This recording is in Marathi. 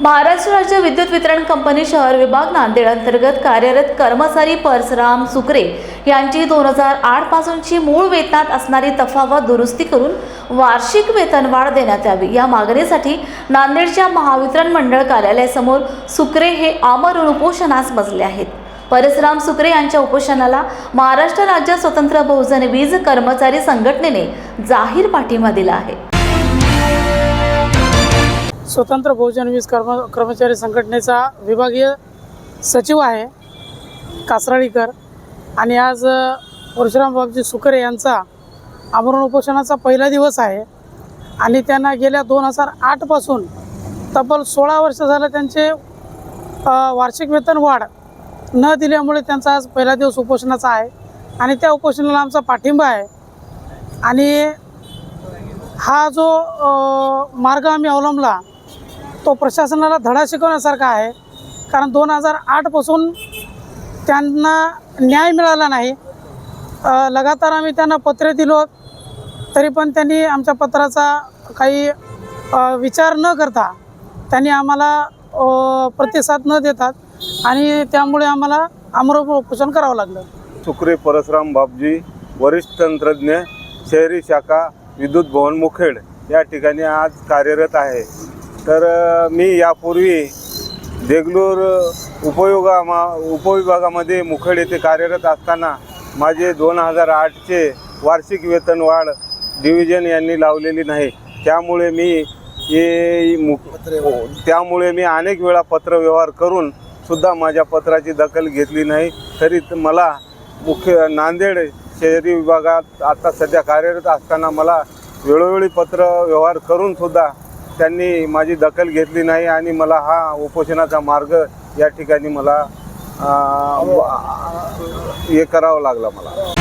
महाराष्ट्र राज्य विद्युत वितरण कंपनी शहर विभाग नांदेड अंतर्गत कार्यरत कर्मचारी परसराम सुकरे यांची दोन हजार आठ पासूनची मूळ वेतनात असणारी तफावत दुरुस्ती करून वार्षिक वेतनवाढ देण्यात यावी. या मागणीसाठी नांदेडच्या महावितरण मंडळ कार्यालयासमोर सुकरे हे आमरण उपोषणास बसले आहेत. परसराम सुकरे यांच्या उपोषणाला महाराष्ट्र राज्य स्वतंत्र बहुजन वीज कर्मचारी संघटनेने जाहीर पाठिंबा दिला आहे. स्वतंत्र बहुजन वीज कर्म कर्मचारी संघटनेचा विभागीय सचिव आहे कासराळीकर. आणि आज परशुराम बाबजी सुकरे यांचा आमरण उपोषणाचा पहिला दिवस आहे. आणि त्यांना गेल्या दोन हजार आठपासून तब्बल सोळा वर्ष झालं त्यांचे वार्षिक वेतन वाढ न दिल्यामुळे त्यांचा आज पहिला दिवस उपोषणाचा आहे. आणि त्या उपोषणाला आमचा पाठिंबा आहे. आणि हा जो मार्ग आम्ही अवलंबला तो प्रशासनाला धडा शिकवण्यासारखा आहे. कारण दोन हजार आठपासून त्यांना न्याय मिळाला नाही. लगातार आम्ही त्यांना पत्रे दिलो तरी पण त्यांनी आमच्या पत्राचा काही विचार न करता त्यांनी आम्हाला प्रतिसाद न देतात आणि त्यामुळे आम्हाला आमरोप उपोषण करावं लागलं. सुक्रे परसराम बापजी वरिष्ठ तंत्रज्ञ शहरी शाखा विद्युत भवन मुखेड या ठिकाणी आज कार्यरत आहे. तर मी यापूर्वी देगलूर उपयोगा उपविभागामध्ये मुखेड येथे कार्यरत असताना माझे दोन हजार आठचे वार्षिक वेतनवाढ डिव्हिजन यांनी लावलेली नाही. त्यामुळे मी हे मु त्यामुळे मी अनेक वेळा पत्रव्यवहार करून सुद्धा माझ्या पत्राची दखल घेतली नाही. तरी मला मुख्य नांदेड शहरी विभागात आता सध्या कार्यरत असताना मला वेळोवेळी पत्र व्यवहार करून सुद्धा त्यांनी माझी दखल घेतली नाही आणि मला हा उपोषणाचा मार्ग या ठिकाणी मला हे करावं लागला मला.